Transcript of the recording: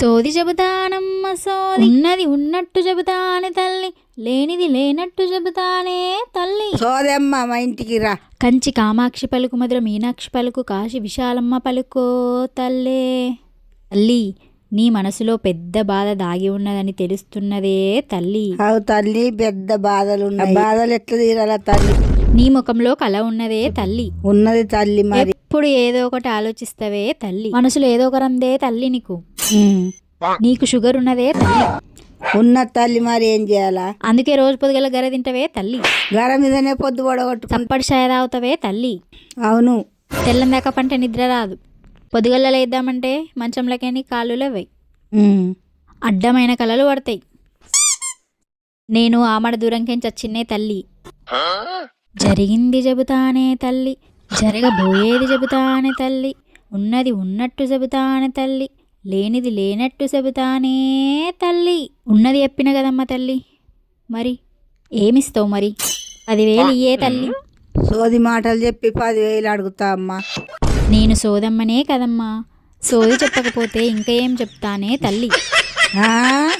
సోది చెబుతానమ్మ సోది. ఉన్నది ఉన్నట్టు చెబుతానే తల్లి లేనిది లేనట్టు చెబుతానే తల్లి. సోదమ్మ మా ఇంటికి రా. కంచి కామాక్షి పలుకు మధుర మీనాక్షి పలుకు కాశీ విశాలమ్మ పలుకో తల్లే. తల్లి నీ మనసులో పెద్ద బాధ దాగి ఉన్నదని తెలుస్తున్నదే తల్లి. అవు తల్లి పెద్ద బాధలు ఉన్నాయి బాధలు ఎట్లా తీరాల తల్లి? నీ ముఖంలో కల ఉన్నదే తల్లి. ఉన్నది తల్లి మరి. ఎప్పుడు ఏదో ఒకటి ఆలోచిస్తవే తల్లి. మనసులో ఏదో ఒక రందే తల్లి నీకు. నీకు షుగర్ ఉన్నదే తల్లి. ఉన్న తల్లి మరి ఏం చేయాలా? అందుకే రోజు పొద్దుగల గర తింటవే తల్లి. గర మీదనే పొద్దు పడగొట్టుకు చప్పటి చాయ తాగుతావే తల్లి. అవును. తెల్లం దాకా పంట నిద్ర రాదు. పొద్దుగల్ల లేద్దామంటే మంచంలోకేని కాళ్ళు లేవై. అడ్డమైన కలలు పడతాయి. నేను ఆమడ దూరంకేం చచ్చిన్నే తల్లి. జరిగింది చెబుతానే తల్లి. జరగబోయేది చెబుతానే తల్లి. ఉన్నది ఉన్నట్టు చెబుతానే తల్లి. లేనిది లేనట్టు చెబుతానే తల్లి. ఉన్నది చెప్పిన కదమ్మ తల్లి. మరి ఏమిస్తావు మరి? పదివేలు ఇయ్యే తల్లి. సోది మాటలు చెప్పి పదివేలు అడుగుతా అమ్మా. నేను సోదమ్మనే కదమ్మా. సోది చెప్పకపోతే ఇంకా ఏం చెప్తానే తల్లి. ఆ?